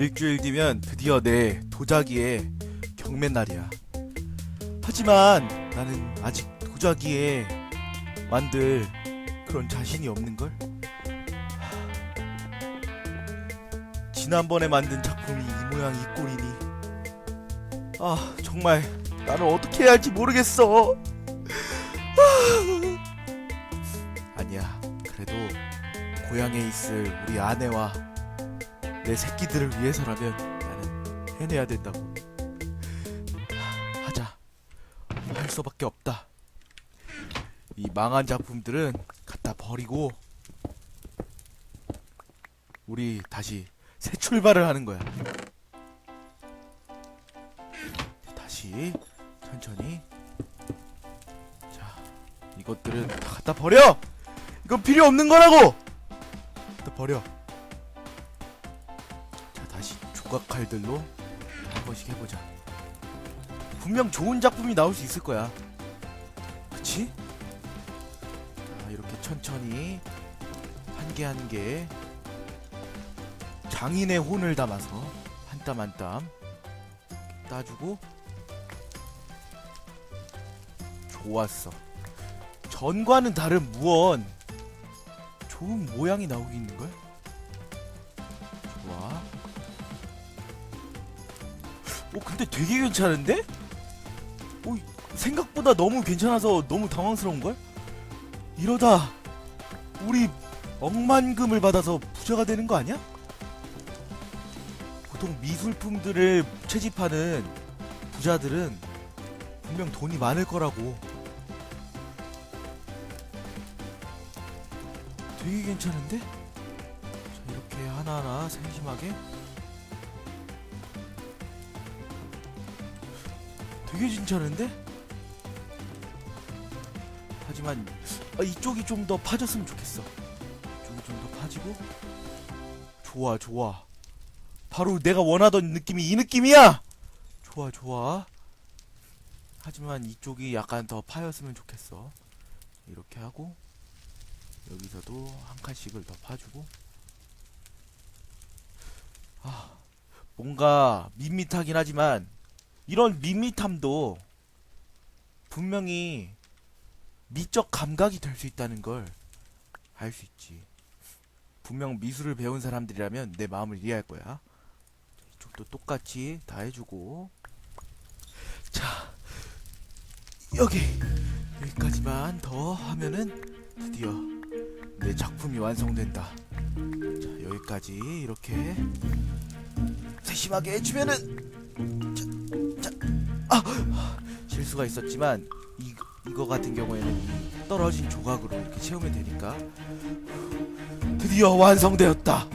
일주일 뒤면 드디어 내 도자기의 경매 날이야. 하지만 나는 아직 도자기에 만들 그런 자신이 없는걸? 하, 지난번에 만든 작품이 이 모양 이 꼴이니 아 정말 나는 어떻게 해야 할지 모르겠어 아. 아니야 그래도 고향에 있을 우리 아내와 내 새끼들을 위해서라면 나는 해내야 된다고 하, 하자 할 수밖에 없다 이 망한 작품들은 갖다 버리고 우리 다시 새 출발을 하는 거야. 다시 천천히. 자, 이것들은 다 갖다 버려. 이건 필요 없는 거라고. 갖다 버려. 자, 다시 조각 칼들로 한 번씩 해보자. 분명 좋은 작품이 나올 수 있을 거야. 그치? 자, 이렇게 천천히 한 개 한 개 장인의 혼을 담아서 한 땀 한 땀 따주고 좋았어. 전과는 다른 무언 좋은 모양이 나오고 있는 걸? 오 근데 되게 괜찮은데? 오 생각보다 너무 괜찮아서 너무 당황스러운 걸? 이러다 우리 억만금을 받아서 부자가 되는 거 아니야? 보통 미술품들을 채집하는 부자들은 분명 돈이 많을 거라고. 되게 괜찮은데? 자, 이렇게 하나하나 세심하게. 되게 괜찮은데? 하지만 아, 이쪽이 좀 더 파졌으면 좋겠어. 이쪽이 좀 더 파지고. 좋아, 좋아. 바로 내가 원하던 느낌이 이 느낌이야. 좋아, 좋아. 하지만 이쪽이 약간 더 파였으면 좋겠어. 이렇게 하고 여기서도 한 칸씩을 더 파주고. 아, 뭔가 밋밋하긴 하지만 이런 밋밋함도 분명히 미적 감각이 될 수 있다는 걸 알 수 있지. 분명 미술을 배운 사람들이라면 내 마음을 이해할 거야. 이쪽도 똑같이 다 해주고. 자, 여기 여기까지만 더 하면은 드디어 내 작품이 완성된다. 자, 여기까지 이렇게 세심하게 해주면은 아 실수가 있었지만 이 이거 같은 경우에는 이 떨어진 조각으로 이렇게 채우면 되니까 드디어 완성되었다.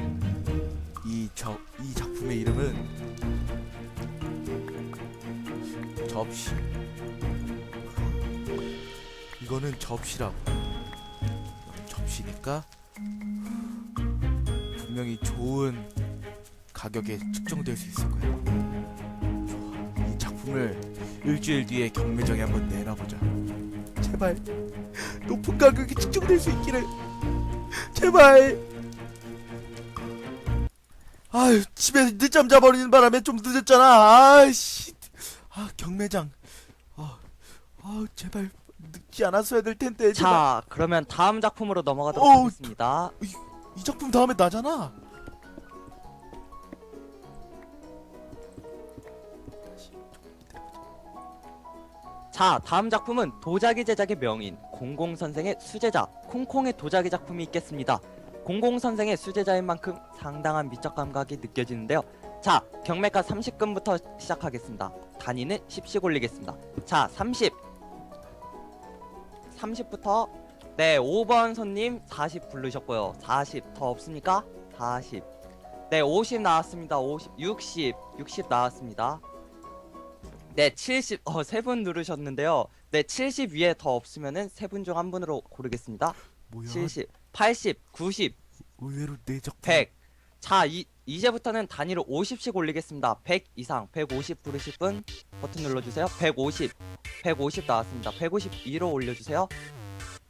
이 저 이 작품의 이름은 접시. 이거는 접시라고. 접시니까 분명히 좋은 가격에 측정될 수 있을. 좋 아. 이 작품을 일주일 뒤에 경매장에 한번 내놔보자. 제발 높은 가격에 측정될 수 있기를. 제발. 아유 집에 늦잠 자버리는 바람에 좀 늦었잖아. 아씨. 아 경매장. 아, 아 제발 늦지 않았어야 될 텐데. 제발. 자, 그러면 다음 작품으로 넘어가도록 어우, 하겠습니다. 이 작품 다음에 나잖아. 자, 다음 작품은 도자기 제작의 명인 공공 선생의 수제자 콩콩의 도자기 작품이 있겠습니다. 공공 선생의 수제자인 만큼 상당한 미적 감각이 느껴지는데요. 자, 경매가 30금부터 시작하겠습니다. 단위는 10씩 올리겠습니다. 자, 30. 30부터 네, 5번 손님 40 부르셨고요. 40 더 없습니까? 40. 네, 50 나왔습니다. 50, 60, 60 나왔습니다. 네, 70. 어, 세 분 누르셨는데요. 네, 70 위에 더 없으면은 세 분 중 한 분으로 고르겠습니다. 뭐야? 70, 80, 90, 의외로 내 작품. 100. 자, 이 이제부터는 단위로 50씩 올리겠습니다. 100 이상, 150 부르실 분 버튼 눌러 주세요. 150, 150 나왔습니다. 150 위로 올려 주세요.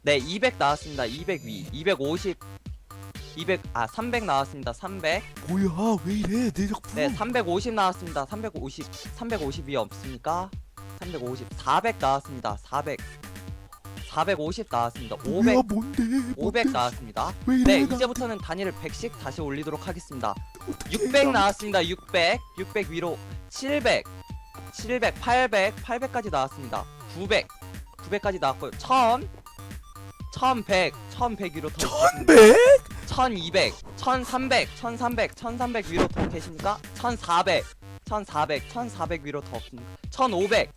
네, 200 나왔습니다. 200 위, 250, 200, 아, 300 나왔습니다. 300. 뭐야 왜 이래 내 작품 네, 350 나왔습니다. 350, 350이 없으니까 350, 400 나왔습니다. 400, 450 나왔습니다. 500, 뭐야 뭔데 500 뭔데? 나왔습니다. 왜 이래 네, 나 이제부터는 단위를 100씩 다시 올리도록 하겠습니다. 어떡해, 600 나- 나왔습니다. 600, 600 위로 700, 700, 800, 800까지 나왔습니다. 900, 900까지 나왔고요. 1000, 1100, 1100 위로 더 있겠습니다. 1100 1200, 1300, 1300, 1300 위로 더 계십니까? 1400, 1400, 1400 위로 더 없습니다. 1500.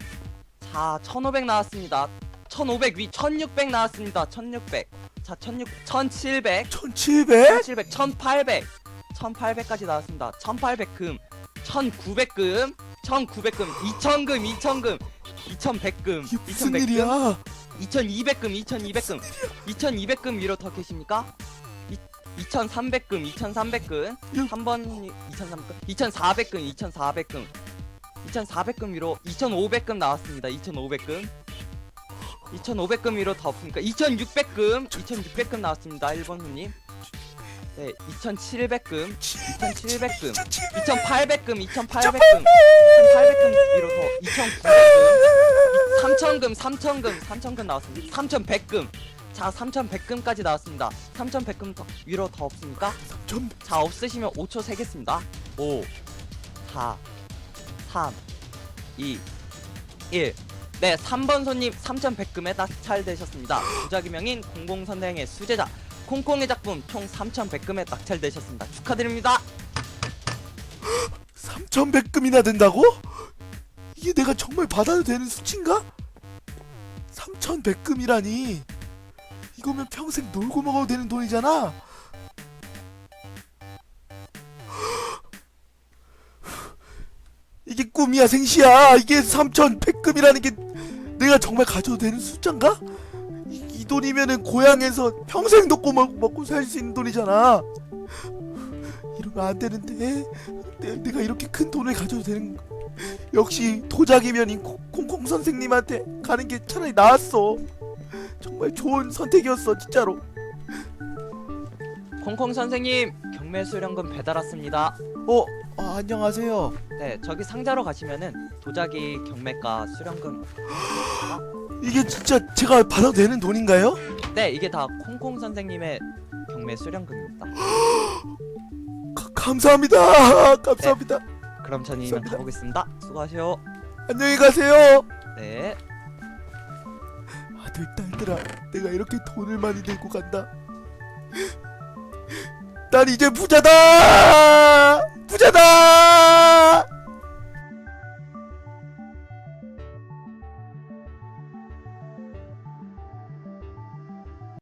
자, 1500 나왔습니다. 1500 위, 1600 나왔습니다. 1600. 자, 1600, 1700, 1700 1700, 1800. 1800까지 나왔습니다. 1800 금, 1900 금, 1900 금, 2000금, 2000금, 2100금, 이게 무슨 2100금, 일이야 2200금, 2200금, 2200금 위로 더 계십니까? 2300금, 2300금, 야. 3번 2300금, 2400금, 2400금, 2400금 위로 2500금 나왔습니다. 2500금. 2500금 위로 더 없으니까 2600금, 2600금 나왔습니다. 1번 손님. 네, 2700금, 2700금, 2800금, 2800금, 2800금 위로 더 2900금, 3000금, 3000금, 3000금 나왔습니다. 3100금. 자, 3100금까지 나왔습니다. 3100금 더, 위로 더 없습니까? 3 자, 없으시면 5초 세겠습니다. 5, 4, 3, 2, 1. 네, 3번 손님 3100금에 낙찰되셨습니다. 부자기명인 공공선생의 수제자 콩콩의 작품 총 3100금에 낙찰되셨습니다. 축하드립니다. 3100금이나 된다고? 이게 내가 정말 받아도 되는 수치인가? 3100금이라니 이거면 평생 놀고 먹어도 되는 돈이잖아. 이게 꿈이야 생시야. 이게 3100금이라는 게 내가 정말 가져도 되는 숫자인가? 이, 이 돈이면은 고향에서 평생 먹고 먹, 먹고 살 수 있는 돈이잖아. 이러면 안 되는데. 내, 내가 이렇게 큰 돈을 가져도 되는 거. 역시 도자기면인 콩- 콩콩 선생님한테 가는 게 차라리 나았어 정말 좋은 선택이었어 진짜로 콩콩 선생님 경매 수령금 배달 왔습니다. 어 아, 안녕하세요 네, 저기 상자로 가시면은 도자기 경매가 수령금. 이게 진짜 제가 받아도 되는 돈인가요? 네, 이게 다 콩콩 선생님의 경매 수령금입니다. 가- 감사합니다 감사합니다 그럼 저는 이만 감사합니다. 가보겠습니다. 수고하세요. 안녕히 가세요 네. 아들 딸들아 내가 이렇게 돈을 많이 들고 간다. 난 이제 부자다! 부자다